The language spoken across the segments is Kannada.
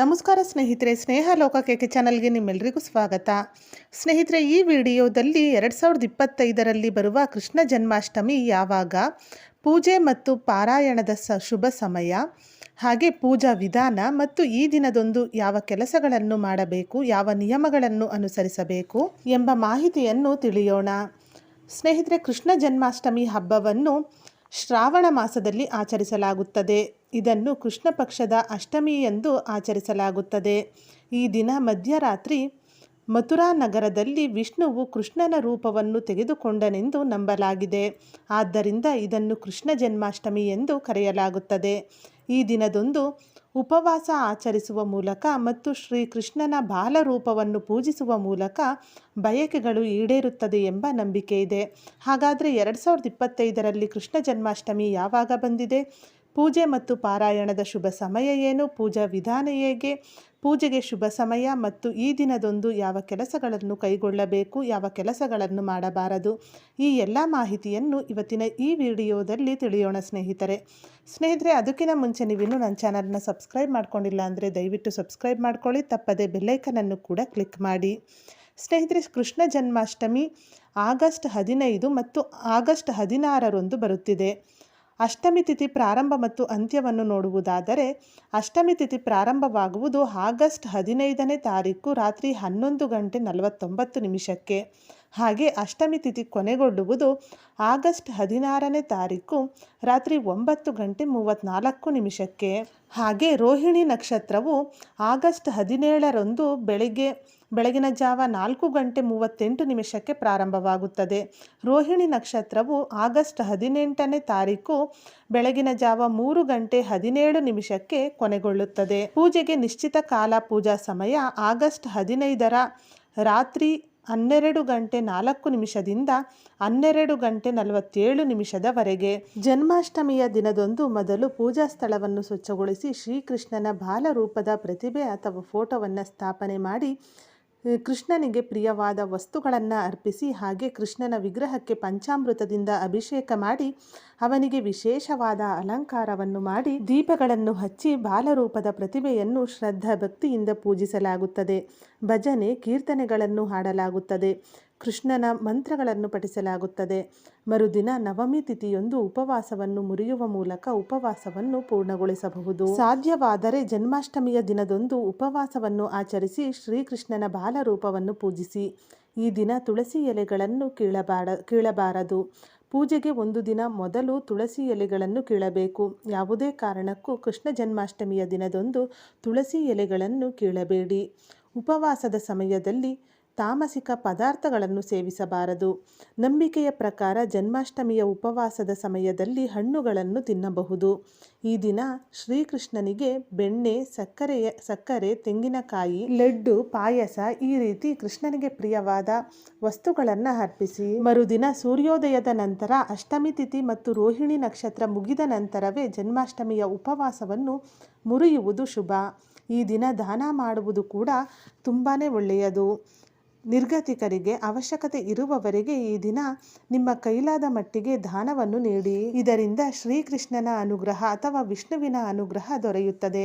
ನಮಸ್ಕಾರ ಸ್ನೇಹಿತರೆ, ಸ್ನೇಹ ಲೋಕಕೇಕೆ ಚಾನಲ್ಗೆ ನಿಮ್ಮೆಲ್ಲರಿಗೂ ಸ್ವಾಗತ. ಸ್ನೇಹಿತರೆ, ಈ ವಿಡಿಯೋದಲ್ಲಿ ಎರಡು ಸಾವಿರದ ಇಪ್ಪತ್ತೈದರಲ್ಲಿ ಬರುವ ಕೃಷ್ಣ ಜನ್ಮಾಷ್ಟಮಿ ಯಾವಾಗ? ಪೂಜೆ ಮತ್ತು ಪಾರಾಯಣದ ಸ, ಶುಭ ಸಮಯ, ಹಾಗೆ ಪೂಜಾ ವಿಧಾನ ಮತ್ತು ಈ ದಿನದೊಂದು ಯಾವ ಕೆಲಸಗಳನ್ನು ಮಾಡಬೇಕು, ಯಾವ ನಿಯಮಗಳನ್ನು ಅನುಸರಿಸಬೇಕು ಎಂಬ ಮಾಹಿತಿಯನ್ನು ತಿಳಿಯೋಣ. ಸ್ನೇಹಿತರೆ, ಕೃಷ್ಣ ಜನ್ಮಾಷ್ಟಮಿ ಹಬ್ಬವನ್ನು ಶ್ರಾವಣ ಮಾಸದಲ್ಲಿ ಆಚರಿಸಲಾಗುತ್ತದೆ. ಇದನ್ನು ಕೃಷ್ಣ ಪಕ್ಷದ ಅಷ್ಟಮಿ ಎಂದು ಆಚರಿಸಲಾಗುತ್ತದೆ. ಈ ದಿನ ಮಧ್ಯರಾತ್ರಿ ಮಥುರಾ ನಗರದಲ್ಲಿ ವಿಷ್ಣುವು ಕೃಷ್ಣನ ರೂಪವನ್ನು ತೆಗೆದುಕೊಂಡನೆಂದು ನಂಬಲಾಗಿದೆ. ಆದ್ದರಿಂದ ಇದನ್ನು ಕೃಷ್ಣ ಜನ್ಮಾಷ್ಟಮಿ ಎಂದು ಕರೆಯಲಾಗುತ್ತದೆ. ಈ ದಿನದಂದು ಉಪವಾಸ ಆಚರಿಸುವ ಮೂಲಕ ಮತ್ತು ಶ್ರೀಕೃಷ್ಣನ ಬಾಲರೂಪವನ್ನು ಪೂಜಿಸುವ ಮೂಲಕ ಬಯಕೆಗಳು ಈಡೇರುತ್ತದೆ ಎಂಬ ನಂಬಿಕೆ ಇದೆ. ಹಾಗಾದರೆ ಎರಡು ಸಾವಿರದ ಇಪ್ಪತ್ತೈದರಲ್ಲಿ ಕೃಷ್ಣ ಜನ್ಮಾಷ್ಟಮಿ ಯಾವಾಗ ಬಂದಿದೆ? ಪೂಜೆ ಮತ್ತು ಪಾರಾಯಣದ ಶುಭ ಸಮಯ ಏನು? ಪೂಜಾ ವಿಧಾನ ಹೇಗೆ? ಪೂಜೆಗೆ ಶುಭ ಸಮಯ ಮತ್ತು ಈ ದಿನದೊಂದು ಯಾವ ಕೆಲಸಗಳನ್ನು ಕೈಗೊಳ್ಳಬೇಕು? ಯಾವ ಕೆಲಸಗಳನ್ನು ಮಾಡಬಾರದು? ಈ ಎಲ್ಲ ಮಾಹಿತಿಯನ್ನು ಇವತ್ತಿನ ಈ ವಿಡಿಯೋದಲ್ಲಿ ತಿಳಿಯೋಣ ಸ್ನೇಹಿತರೆ. ಸ್ನೇಹಿತರೆ, ಅದಕ್ಕಿಂತ ಮುಂಚೆ ನೀವಿನ್ನೂ ನನ್ನ ಚಾನಲ್ನ ಸಬ್ಸ್ಕ್ರೈಬ್ ಮಾಡ್ಕೊಂಡಿಲ್ಲ ಅಂದರೆ ದಯವಿಟ್ಟು ಸಬ್ಸ್ಕ್ರೈಬ್ ಮಾಡ್ಕೊಳ್ಳಿ, ತಪ್ಪದೆ ಬೆಲ್ಲೈಕನನ್ನು ಕೂಡ ಕ್ಲಿಕ್ ಮಾಡಿ. ಸ್ನೇಹಿತರೆ, ಕೃಷ್ಣ ಜನ್ಮಾಷ್ಟಮಿ ಆಗಸ್ಟ್ ಹದಿನೈದು ಮತ್ತು ಆಗಸ್ಟ್ ಹದಿನಾರರಂದು ಬರುತ್ತಿದೆ. ಅಷ್ಟಮಿ ತಿಥಿ ಪ್ರಾರಂಭ ಮತ್ತು ಅಂತ್ಯವನ್ನು ನೋಡುವುದಾದರೆ, ಅಷ್ಟಮಿ ತಿಥಿ ಪ್ರಾರಂಭವಾಗುವುದು ಆಗಸ್ಟ್ ಹದಿನೈದನೇ ತಾರೀಕು ರಾತ್ರಿ ಹನ್ನೊಂದು ಗಂಟೆ ನಲವತ್ತೊಂಬತ್ತು ನಿಮಿಷಕ್ಕೆ. ಹಾಗೆ ಅಷ್ಟಮಿ ತಿಥಿ ಕೊನೆಗೊಳ್ಳುವುದು ಆಗಸ್ಟ್ ಹದಿನಾರನೇ ತಾರೀಕು ರಾತ್ರಿ ಒಂಬತ್ತು ಗಂಟೆ ಮೂವತ್ತ್ನಾಲ್ಕು ನಿಮಿಷಕ್ಕೆ. ಹಾಗೆ ರೋಹಿಣಿ ನಕ್ಷತ್ರವು ಆಗಸ್ಟ್ ಹದಿನೇಳರಂದು ಬೆಳಗ್ಗೆ, ಬೆಳಗಿನ ಜಾವ ನಾಲ್ಕು ಗಂಟೆ ಮೂವತ್ತೆಂಟು ನಿಮಿಷಕ್ಕೆ ಪ್ರಾರಂಭವಾಗುತ್ತದೆ. ರೋಹಿಣಿ ನಕ್ಷತ್ರವು ಆಗಸ್ಟ್ ಹದಿನೆಂಟನೇ ತಾರೀಕು ಬೆಳಗಿನ ಜಾವ ಮೂರು ಗಂಟೆ ಹದಿನೇಳು ನಿಮಿಷಕ್ಕೆ ಕೊನೆಗೊಳ್ಳುತ್ತದೆ. ಪೂಜೆಗೆ ನಿಶ್ಚಿತ ಕಾಲ ಪೂಜಾ ಸಮಯ ಆಗಸ್ಟ್ ಹದಿನೈದರ ರಾತ್ರಿ ಹನ್ನೆರಡು ಗಂಟೆ ನಾಲ್ಕು ನಿಮಿಷದಿಂದ ಹನ್ನೆರಡು ಗಂಟೆ ನಲವತ್ತೇಳು ನಿಮಿಷದವರೆಗೆ. ಜನ್ಮಾಷ್ಟಮಿಯ ದಿನದಂದು ಮೊದಲು ಪೂಜಾ ಸ್ಥಳವನ್ನು ಸ್ವಚ್ಛಗೊಳಿಸಿ ಶ್ರೀಕೃಷ್ಣನ ಬಾಲರೂಪದ ಪ್ರತಿಭೆ ಅಥವಾ ಫೋಟೋವನ್ನು ಸ್ಥಾಪನೆ ಮಾಡಿ ಕೃಷ್ಣನಿಗೆ ಪ್ರಿಯವಾದ ವಸ್ತುಗಳನ್ನು ಅರ್ಪಿಸಿ ಹಾಗೆ ಕೃಷ್ಣನ ವಿಗ್ರಹಕ್ಕೆ ಪಂಚಾಮೃತದಿಂದ ಅಭಿಷೇಕ ಮಾಡಿ ಅವನಿಗೆ ವಿಶೇಷವಾದ ಅಲಂಕಾರವನ್ನು ಮಾಡಿ ದೀಪಗಳನ್ನು ಹಚ್ಚಿ ಬಾಲರೂಪದ ಪ್ರತಿಭೆಯನ್ನು ಶ್ರದ್ಧಾ ಭಕ್ತಿಯಿಂದ ಪೂಜಿಸಲಾಗುತ್ತದೆ. ಭಜನೆ, ಕೀರ್ತನೆಗಳನ್ನು ಹಾಡಲಾಗುತ್ತದೆ. ಕೃಷ್ಣನ ಮಂತ್ರಗಳನ್ನು ಪಠಿಸಲಾಗುತ್ತದೆ. ಮರುದಿನ ನವಮಿ ತಿಥಿಯೊಂದು ಉಪವಾಸವನ್ನು ಮುರಿಯುವ ಮೂಲಕ ಉಪವಾಸವನ್ನು ಪೂರ್ಣಗೊಳಿಸಬಹುದು. ಸಾಧ್ಯವಾದರೆ ಜನ್ಮಾಷ್ಟಮಿಯ ದಿನದೊಂದು ಉಪವಾಸವನ್ನು ಆಚರಿಸಿ ಶ್ರೀಕೃಷ್ಣನ ಬಾಲರೂಪವನ್ನು ಪೂಜಿಸಿ. ಈ ದಿನ ತುಳಸಿ ಎಲೆಗಳನ್ನು ಕೀಳಬಾರ ಕೀಳಬಾರದು. ಪೂಜೆಗೆ ಒಂದು ದಿನ ಮೊದಲು ತುಳಸಿ ಎಲೆಗಳನ್ನು ಕೀಳಬೇಕು. ಯಾವುದೇ ಕಾರಣಕ್ಕೂ ಕೃಷ್ಣ ಜನ್ಮಾಷ್ಟಮಿಯ ದಿನದೊಂದು ತುಳಸಿ ಎಲೆಗಳನ್ನು ಕೀಳಬೇಡಿ. ಉಪವಾಸದ ಸಮಯದಲ್ಲಿ ತಾಮಸಿಕ ಪದಾರ್ಥಗಳನ್ನು ಸೇವಿಸಬಾರದು. ನಂಬಿಕೆಯ ಪ್ರಕಾರ ಜನ್ಮಾಷ್ಟಮಿಯ ಉಪವಾಸದ ಸಮಯದಲ್ಲಿ ಹಣ್ಣುಗಳನ್ನು ತಿನ್ನಬಹುದು. ಈ ದಿನ ಶ್ರೀಕೃಷ್ಣನಿಗೆ ಬೆಣ್ಣೆ, ಸಕ್ಕರೆಯ, ಸಕ್ಕರೆ, ತೆಂಗಿನಕಾಯಿ, ಲಡ್ಡು, ಪಾಯಸ ಈ ರೀತಿ ಕೃಷ್ಣನಿಗೆ ಪ್ರಿಯವಾದ ವಸ್ತುಗಳನ್ನು ಅರ್ಪಿಸಿ, ಮರುದಿನ ಸೂರ್ಯೋದಯದ ನಂತರ ಅಷ್ಟಮಿ ತಿಥಿ ಮತ್ತು ರೋಹಿಣಿ ನಕ್ಷತ್ರ ಮುಗಿದ ನಂತರವೇ ಜನ್ಮಾಷ್ಟಮಿಯ ಉಪವಾಸವನ್ನು ಮುರಿಯುವುದು ಶುಭ. ಈ ದಿನ ದಾನ ಮಾಡುವುದು ಕೂಡ ತುಂಬಾ ಒಳ್ಳೆಯದು. ನಿರ್ಗತಿಕರಿಗೆ ಅವಶ್ಯಕತೆ ಇರುವವರೆಗೆ ಈ ದಿನ ನಿಮ್ಮ ಕೈಲಾದ ಮಟ್ಟಿಗೆ ದಾನವನ್ನು ನೀಡಿ. ಇದರಿಂದ ಶ್ರೀಕೃಷ್ಣನ ಅನುಗ್ರಹ ಅಥವಾ ವಿಷ್ಣುವಿನ ಅನುಗ್ರಹ ದೊರೆಯುತ್ತದೆ.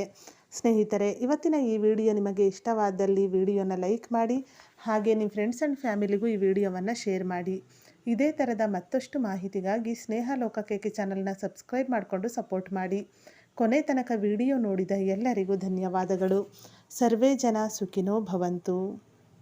ಸ್ನೇಹಿತರೆ, ಇವತ್ತಿನ ಈ ವಿಡಿಯೋ ನಿಮಗೆ ಇಷ್ಟವಾದಲ್ಲಿ ವಿಡಿಯೋನ ಲೈಕ್ ಮಾಡಿ, ಹಾಗೆ ನಿಮ್ಮ ಫ್ರೆಂಡ್ಸ್ ಆ್ಯಂಡ್ ಫ್ಯಾಮಿಲಿಗೂ ಈ ವಿಡಿಯೋವನ್ನು ಶೇರ್ ಮಾಡಿ. ಇದೇ ಥರದ ಮತ್ತಷ್ಟು ಮಾಹಿತಿಗಾಗಿ ಸ್ನೇಹ ಲೋಕಕ್ಕೆ ಚಾನಲ್ನ ಸಬ್ಸ್ಕ್ರೈಬ್ ಮಾಡಿಕೊಂಡು ಸಪೋರ್ಟ್ ಮಾಡಿ. ಕೊನೆ ತನಕ ವಿಡಿಯೋ ನೋಡಿದ ಎಲ್ಲರಿಗೂ ಧನ್ಯವಾದಗಳು. ಸರ್ವೇ ಜನ ಸುಖಿನೋ ಭವಂತು.